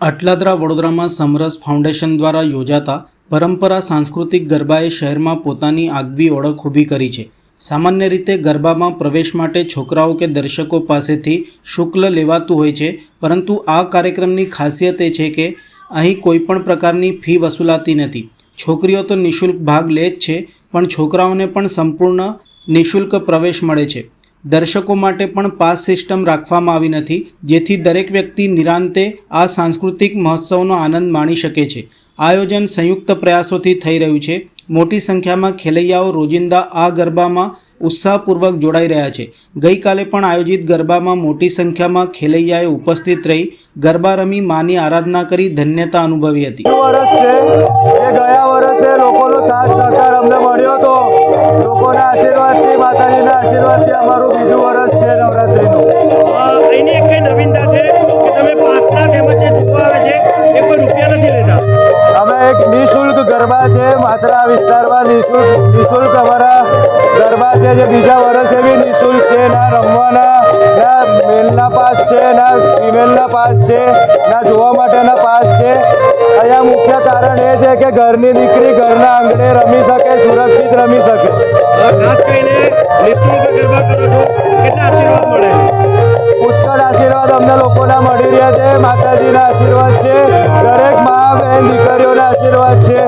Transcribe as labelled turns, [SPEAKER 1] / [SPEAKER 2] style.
[SPEAKER 1] અટલાદરા વડોદરામાં સમરસ ફાઉન્ડેશન દ્વારા યોજાતા પરંપરા સાંસ્કૃતિક ગરબાએ શહેરમાં પોતાની આગવી ઓળખ ઊભી કરી છે. સામાન્ય રીતે ગરબામાં પ્રવેશ માટે છોકરાઓ કે દર્શકો પાસેથી શુક્લ લેવાતું હોય છે, પરંતુ આ કાર્યક્રમની ખાસિયત એ છે કે અહીં કોઈપણ પ્રકારની ફી વસૂલાતી નથી. છોકરીઓ તો નિઃશુલ્ક ભાગ લે જ છે, પણ છોકરાઓને પણ સંપૂર્ણ નિઃશુલ્ક પ્રવેશ મળે છે. દર્શકો માટે પણ પાસ સિસ્ટમ રાખવામાં આવી નથી, જેથી દરેક વ્યક્તિ નિરાંતે આ સાંસ્કૃતિક મહોત્સવનો આનંદ માણી શકે છે. આયોજન સંયુક્ત પ્રયાસોથી થઈ રહ્યું છે. મોટી સંખ્યામાં ખેલૈયાઓ રોજિંદા આ ગરબામાં ઉત્સાહપૂર્વક જોડાઈ રહ્યા છે. ગઈકાલે પણ આયોજિત ગરબામાં મોટી સંખ્યામાં ખેલૈયાએ ઉપસ્થિત રહી ગરબા રમી માની આરાધના કરી ધન્યતા અનુભવી હતી.
[SPEAKER 2] આશીર્વાદથી અમારું બીજું વર્ષ છે નવરાત્રિનું.
[SPEAKER 3] અહીંની એક કઈ નવીનતા છે? કે તમે પાસના તેમજ જે જોવા આવે છે એ કોઈ રૂપિયા નથી લેતા.
[SPEAKER 2] અમે એક નિઃશુલ્ક ગરબા છે માત્ર આ વિસ્તારમાં નિઃશુલ્ક નિઃશુલ્ક અમારા ગરબા છે જે બીજા વર્ષે બી નિઃશુલ્ક છે ના રમવાના ના મેલના પાસ છે ના ફિમેલના પાસ છે ના જોવા માટેના પાસ છે. અહીંયા મુખ્ય કારણ એ છે કે ઘરની દીકરી ઘરના આંગણે રમી શકે સુરક્ષિત રમી શકે.
[SPEAKER 3] ખાસ
[SPEAKER 2] આશીર્વાદ અમને લોકોના મળી રહ્યા છે. માતાજીના આશીર્વાદ છે. દરેક મા બહેન દીકરીઓના આશીર્વાદ છે.